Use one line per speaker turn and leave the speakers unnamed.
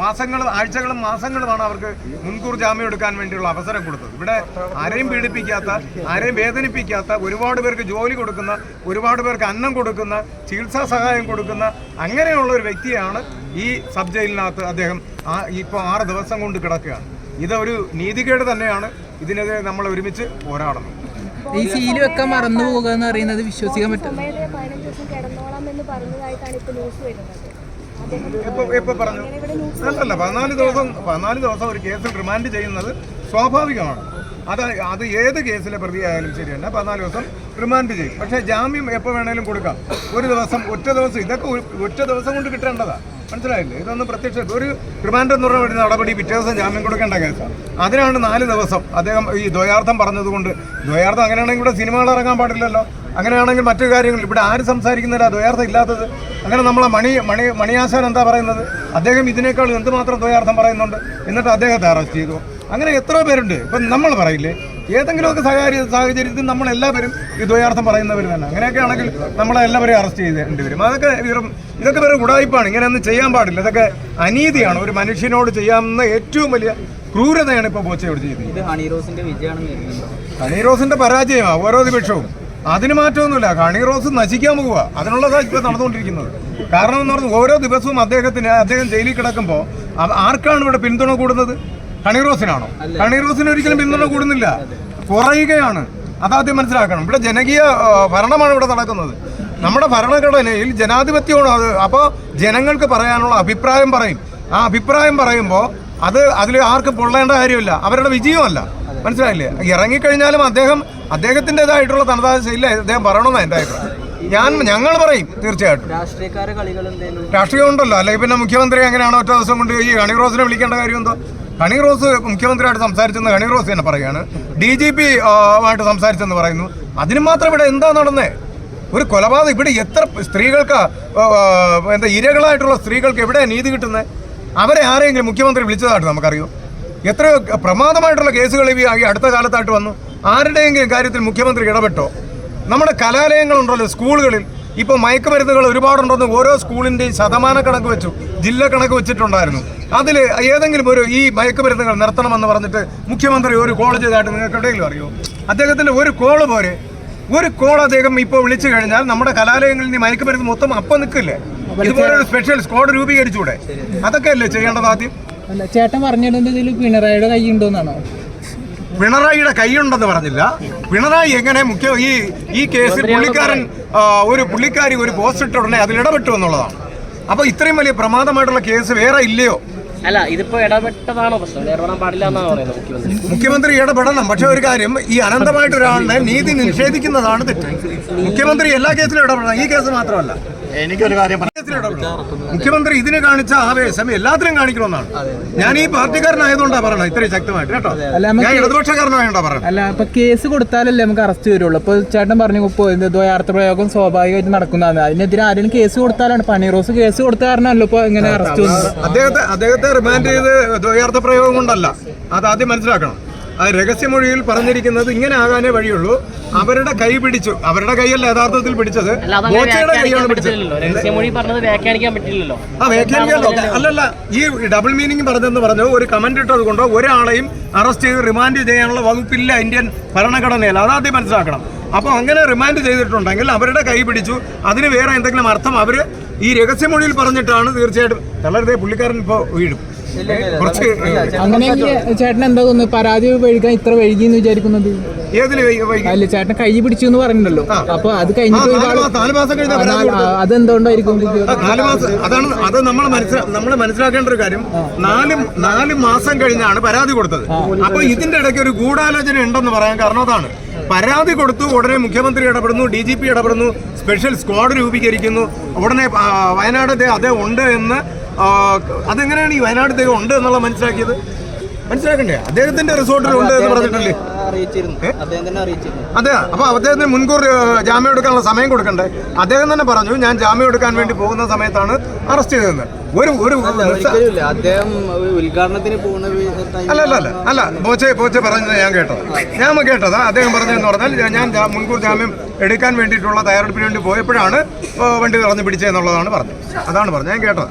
മാസങ്ങളും ആഴ്ചകളും മാസങ്ങളുമാണ് അവർക്ക് മുൻകൂർ ജാമ്യം എടുക്കാൻ വേണ്ടിയുള്ള അവസരം കൊടുത്തത്. ഇവിടെ ആരെയും പീഡിപ്പിക്കാത്ത ആരെയും വേദനിപ്പിക്കാത്ത ഒരുപാട് പേർക്ക് ജോലി കൊടുക്കുന്ന ഒരുപാട് പേർക്ക് അന്നം കൊടുക്കുന്ന ചികിത്സാ സഹായം കൊടുക്കുന്ന അങ്ങനെയുള്ള ഒരു വ്യക്തിയാണ് ഈ സബ് ജയിലിനകത്ത് അദ്ദേഹം ആ ഇപ്പോൾ ആറ് ദിവസം കൊണ്ട് കിടക്കുകയാണ്. ഇതൊരു നീതികേട് തന്നെയാണ്. ഇതിനെതിരെ നമ്മൾ ഒരുമിച്ച് പോരാടണം.
ഈ സീൽ വെക്കാൻ മറന്നു പോകുക എന്ന് പറയുന്നത് വിശ്വസിക്കാൻ പറ്റും
പറഞ്ഞു. അല്ലല്ല പതിനാല് ദിവസം പതിനാല് ദിവസം ഒരു കേസിൽ റിമാൻഡ് ചെയ്യുന്നത് സ്വാഭാവികമാണ്. അത് അത് ഏത് കേസിലെ പ്രതിയായാലും ശരി തന്നെ പതിനാല് ദിവസം റിമാൻഡ് ചെയ്യും. പക്ഷേ ജാമ്യം എപ്പോൾ വേണേലും കൊടുക്കാം. ഒരു ദിവസം ഒറ്റ ദിവസം ഇതൊക്കെ ഒറ്റ ദിവസം കൊണ്ട് കിട്ടേണ്ടതാണ് മനസ്സിലായില്ലേ? ഇതൊന്നും പ്രത്യക്ഷ ഒരു റിമാൻഡ് എന്ന് പറഞ്ഞ നടപടി പിറ്റേ ദിവസം ജാമ്യം കൊടുക്കേണ്ട കേസാണ് അതിനാണ് നാല് ദിവസം. അദ്ദേഹം ഈ ദ്വയാർത്ഥം പറഞ്ഞതുകൊണ്ട് ദ്വയാർത്ഥം അങ്ങനെയാണെങ്കിൽ ഇവിടെ സിനിമകൾ ഇറങ്ങാൻ പാടില്ലല്ലോ. അങ്ങനെയാണെങ്കിൽ മറ്റു കാര്യങ്ങൾ. ഇവിടെ ആര് സംസാരിക്കുന്നില്ല ദ്വയാർത്ഥം ഇല്ലാത്തത്. അങ്ങനെ നമ്മളെ മണി മണി മണിയാശാൻ എന്താ പറയുന്നത്? അദ്ദേഹം ഇതിനേക്കാൾ എന്തുമാത്രം ദ്വയാർത്ഥം പറയുന്നുണ്ട് എന്നിട്ട് അദ്ദേഹത്തെ അറസ്റ്റ് ചെയ്തു. അങ്ങനെ എത്ര പേരുണ്ട്. ഇപ്പം നമ്മൾ പറയില്ലേ ഏതെങ്കിലുമൊക്കെ സാഹചര്യ സാഹചര്യത്തിൽ നമ്മളെല്ലാവരും ഈ ദ്വയാർത്ഥം പറയുന്നവർ തന്നെ. അങ്ങനെയൊക്കെ ആണെങ്കിൽ നമ്മളെ എല്ലാവരെയും അറസ്റ്റ് ചെയ്തേണ്ടി വരും. അതൊക്കെ വെറും ഇതൊക്കെ വെറും ഉടായ്പാണ്. ഇങ്ങനെയൊന്നും ചെയ്യാൻ പാടില്ല. ഇതൊക്കെ അനീതിയാണ്. ഒരു മനുഷ്യനോട് ചെയ്യാവുന്ന ഏറ്റവും വലിയ ക്രൂരതയാണ് ഇപ്പോൾ ബോച്ചയോട് ചെയ്തത്.
ഇത് ഹണി റോസിന്റെ വിജയമാണെന്ന്
ഹണി റോസിന്റെ പരാജയമാണ് ഓരോ നിമിഷവും. അതിന് മാറ്റമൊന്നുമില്ല. കണി റോസ് നശിക്കാൻ പോവുക അതിനുള്ളതാണ് ഇപ്പോൾ നടന്നുകൊണ്ടിരിക്കുന്നത്. കാരണം എന്ന് പറഞ്ഞാൽ ഓരോ ദിവസവും അദ്ദേഹത്തിന് അദ്ദേഹം ജയിലിൽ കിടക്കുമ്പോൾ ആർക്കാണ് ഇവിടെ പിന്തുണ കൂടുന്നത്? കണി റോസിനാണോ? കണി റോസിന് ഒരിക്കലും പിന്തുണ കൂടുന്നില്ല. കുറയുകയാണ്. അതാദ്യം മനസ്സിലാക്കണം. ഇവിടെ ജനകീയ ഭരണമാണ് ഇവിടെ നടക്കുന്നത്. നമ്മുടെ ഭരണഘടനയിൽ ജനാധിപത്യമാണ് അത്. അപ്പോൾ ജനങ്ങൾക്ക് പറയാനുള്ള അഭിപ്രായം പറയും. ആ അഭിപ്രായം പറയുമ്പോൾ അത് അതിൽ ആർക്കും പൊള്ളേണ്ട കാര്യമില്ല. അവരുടെ വിജയമല്ല. മനസ്സിലായില്ലേ? ഇറങ്ങിക്കഴിഞ്ഞാലും അദ്ദേഹം അദ്ദേഹത്തിന്റെതായിട്ടുള്ള തനതായ ശൈലി അദ്ദേഹം പറയണമെന്നാണ് എന്റെ അഭിപ്രായം. ഞാൻ ഞങ്ങൾ പറയും തീർച്ചയായിട്ടും. രാഷ്ട്രീയം ഉണ്ടല്ലോ. അല്ലെങ്കിൽ പിന്നെ മുഖ്യമന്ത്രി എങ്ങനെയാണ് ഒറ്റ ദിവസം കൊണ്ട് ഈ ഹണി റോസിനെ വിളിക്കേണ്ട കാര്യം എന്തോ ഹണി റോസ് മുഖ്യമന്ത്രിയായിട്ട് സംസാരിച്ചെന്ന് ഹണി റോസ് തന്നെ പറയുകയാണ്. ഡി ജി പി ആയിട്ട് സംസാരിച്ചെന്ന് പറയുന്നു. അതിന് മാത്രം ഇവിടെ എന്താ നടന്നേ? ഒരു കൊലപാതകം ഇവിടെ എത്ര സ്ത്രീകൾക്ക് എന്താ ഇരകളായിട്ടുള്ള സ്ത്രീകൾക്ക് എവിടെ നീതി കിട്ടുന്നത് അവരെ ആരെങ്കിലും മുഖ്യമന്ത്രി വിളിച്ചതായിട്ട് നമുക്കറിയോ. എത്രയോ പ്രമാദമായിട്ടുള്ള കേസുകൾ ഈ ആകെ അടുത്ത കാലത്തായിട്ട് വന്നു. ആരുടെയെങ്കിലും കാര്യത്തിൽ മുഖ്യമന്ത്രി ഇടപെട്ടോ? നമ്മുടെ കലാലയങ്ങളുണ്ടല്ലോ സ്കൂളുകളിൽ. ഇപ്പോൾ മയക്കുമരുന്നുകൾ ഒരുപാടുണ്ടെന്ന് ഓരോ സ്കൂളിന്റെയും ശതമാന കണക്ക് വെച്ചു. ജില്ല കണക്ക് വെച്ചിട്ടുണ്ടായിരുന്നു. അതിൽ ഏതെങ്കിലും ഒരു ഈ മയക്കുമരുന്നുകൾ നിർത്തണമെന്ന് പറഞ്ഞിട്ട് മുഖ്യമന്ത്രി ഒരു കോൾ ചെയ്തതായിട്ട് നിങ്ങൾക്ക് എവിടെയെങ്കിലും അറിയോ? അദ്ദേഹത്തിന്റെ ഒരു കോൾ പോരെ. ഒരു കോൾ അദ്ദേഹം ഇപ്പോൾ വിളിച്ചു കഴിഞ്ഞാൽ നമ്മുടെ കലാലയങ്ങളിൽ നിന്ന് മയക്കുമരുന്ന് മൊത്തം അപ്പം നിൽക്കില്ലേ? ഇതുപോലെ ഒരു സ്പെഷ്യൽ സ്ക്വാഡ് രൂപീകരിച്ചൂടെ? അതൊക്കെ അല്ലേ ചെയ്യേണ്ടത് ആദ്യം?
അല്ല ചേട്ടൻ പറഞ്ഞിടുന്നത് ഇതിൽ പിണറായിയുടെ കൈ ഉണ്ടോന്നാണോ
പിണറായിയുടെ കൈയുണ്ടെന്ന് പറഞ്ഞില്ല. പിണറായി എങ്ങനെ മുഖ്യ ഈ ഈ കേസിൽ പുള്ളിക്കാരൻ ഒരു പുള്ളിക്കാരി ഒരു പോസ്റ്റ് ഇട്ട ഉടനെ അതിൽ ഇടപെട്ടു എന്നുള്ളതാണ്. അപ്പോൾ ഇത്രയും വലിയ പ്രമാദമായിട്ടുള്ള കേസ് വേറെ ഇല്ലയോ?
അല്ല ഇതിപ്പോ ഇടപെട്ടതാണോ പ്രശ്നം? ഇടപെടാൻ പാടില്ല എന്നാണ് പറയുന്നത് മുഖ്യമന്ത്രി?
മുഖ്യമന്ത്രി ഇടപെടണം. പക്ഷെ ഒരു കാര്യം ഈ അനന്തമായിട്ട് ഒരാളിനെ നീതി നിഷേധിക്കുന്നതാണ് തെറ്റ്. മുഖ്യമന്ത്രി എല്ലാ കേസിലും ഇടപെടണം. ഈ കേസ് മാത്രമല്ല.
എനിക്കൊരു കാര്യം
മുഖ്യമന്ത്രി ഇതിന് കാണിച്ച ആവേശം എല്ലാത്തിനും കാണിക്കണമെന്നാണ്. ഞാൻ ഈ പാർട്ടിക്കാരനായതുകൊണ്ടാണ് പറയണത്. ഇത്രയും ശക്തമായിട്ട്. കേട്ടോ? ഞാൻ ഇടതുപക്ഷക്കാരനായോണ്ടാ പറയണം
അല്ല അപ്പൊ കേസ് കൊടുത്താലല്ലേ നമുക്ക് അറസ്റ്റ് വരുള്ളൂ. അപ്പൊ ചേട്ടൻ പറഞ്ഞു ഇപ്പൊ ദ്വയാർത്ഥ പ്രയോഗം സ്വാഭാവികമായിട്ട് നടക്കുന്നതാണ്. അതിനെതിരെ ആരെങ്കിലും കേസ് കൊടുത്താലാണ്. പനി റോസ് കേസ് കൊടുത്ത കാരണമല്ലോ ഇപ്പൊ ഇങ്ങനെ അറസ്റ്റ് ചെയ്യുന്നത്
അദ്ദേഹത്തെ അദ്ദേഹത്തെ റിമാൻഡ് ചെയ്ത് ദ്വയാർത്ഥ പ്രയോഗം കൊണ്ടല്ല. അത് ആദ്യം മനസ്സിലാക്കണം. അത് രഹസ്യമൊഴിയിൽ പറഞ്ഞിരിക്കുന്നത് ഇങ്ങനെ ആകാനേ വഴിയുള്ളൂ. അവരുടെ കൈ പിടിച്ചു. അവരുടെ കൈയല്ല യഥാർത്ഥത്തിൽ പിടിച്ചത്. ബോച്ചയുടെ കൈയാണ്
വ്യാഖ്യാനിക്കാൻ പറ്റില്ലല്ലോ.
ആ അല്ലല്ല. ഈ ഡബിൾ മീനിങ് പറഞ്ഞെന്ന് പറഞ്ഞു ഒരു കമന്റ് ഇട്ടത് കൊണ്ടോ ഒരാളെയും അറസ്റ്റ് ചെയ്ത് റിമാൻഡ് ചെയ്യാനുള്ള വകുപ്പില്ല ഇന്ത്യൻ ഭരണഘടനയിൽ അതാദ്യം മനസ്സിലാക്കണം. അപ്പോൾ അങ്ങനെ റിമാൻഡ് ചെയ്തിട്ടുണ്ടെങ്കിൽ അവരുടെ കൈ പിടിച്ചു. അതിന് വേറെ എന്തെങ്കിലും അർത്ഥം അവർ ഈ രഹസ്യമൊഴിയിൽ പറഞ്ഞിട്ടാണ് തീർച്ചയായിട്ടും തളരുതേ പുള്ളിക്കാരൻ ഇപ്പോൾ വീഴും. കുറച്ച്
അങ്ങനെയെങ്കിൽ ചേട്ടൻ എന്താ തോന്നുന്നു? പരാതി വഴുകാൻ ഇത്ര വഴുകി എന്ന് വിചാരിക്കുന്നത്
വൈകി?
അല്ല ചേട്ടൻ കൈ പിടിച്ചു എന്ന് പറഞ്ഞിട്ടുണ്ടല്ലോ. അപ്പൊ അത് കഴിഞ്ഞിട്ട്. അതെന്തുകൊണ്ടായിരിക്കും
നാല് മാസം അതാണ് അത് നമ്മൾ നമ്മൾ മനസ്സിലാക്കേണ്ട ഒരു കാര്യം. നാല് നാല് മാസം കഴിഞ്ഞാണ് പരാതി കൊടുത്തത്. അപ്പൊ ഇതിന്റെ ഇടയ്ക്ക് ഒരു ഗൂഢാലോചന ഉണ്ടെന്ന് പറയാൻ കാരണം അതാണ്. പരാതി കൊടുത്തു ഉടനെ മുഖ്യമന്ത്രി ഇടപെടുന്നു ഡി ജി പി ഇടപെടുന്നു സ്പെഷ്യൽ സ്ക്വാഡ് രൂപീകരിക്കുന്നു. ഉടനെ വയനാട് അതേ ഉണ്ട് എന്ന് അതെങ്ങനെയാണ് ഈ വയനാട് ദൈവം ഉണ്ട് എന്നുള്ള മനസ്സിലാക്കിയത്? മനസ്സിലാക്കണ്ടേ? അദ്ദേഹത്തിന്റെ റിസോർട്ടിൽ ഉണ്ട് എന്ന് പറഞ്ഞിട്ടില്ലേ? അതെ അപ്പൊ അദ്ദേഹത്തിന് മുൻകൂർ ജാമ്യം എടുക്കാനുള്ള സമയം കൊടുക്കണ്ടേ? അദ്ദേഹം തന്നെ പറഞ്ഞു ഞാൻ ജാമ്യം എടുക്കാൻ വേണ്ടി പോകുന്ന സമയത്താണ് അറസ്റ്റ് ചെയ്തതെന്ന്. ഒരു ഒരു അല്ല അല്ല അല്ല അല്ല ബോച്ചെ ബോച്ചെ പറഞ്ഞത് ഞാൻ കേട്ടത്. ഞാൻ കേട്ടത്. അദ്ദേഹം പറഞ്ഞതെന്ന് പറഞ്ഞാൽ ഞാൻ- മുൻകൂർ ജാമ്യം എടുക്കാൻ വേണ്ടിയിട്ടുള്ള തയ്യാറെടുപ്പിന് വേണ്ടി പോയപ്പോഴാണ് വണ്ടി തടഞ്ഞു പിടിച്ചതെന്നുള്ളതാണ് പറഞ്ഞത്. അതാണ് പറഞ്ഞത്. ഞാൻ കേട്ടത്.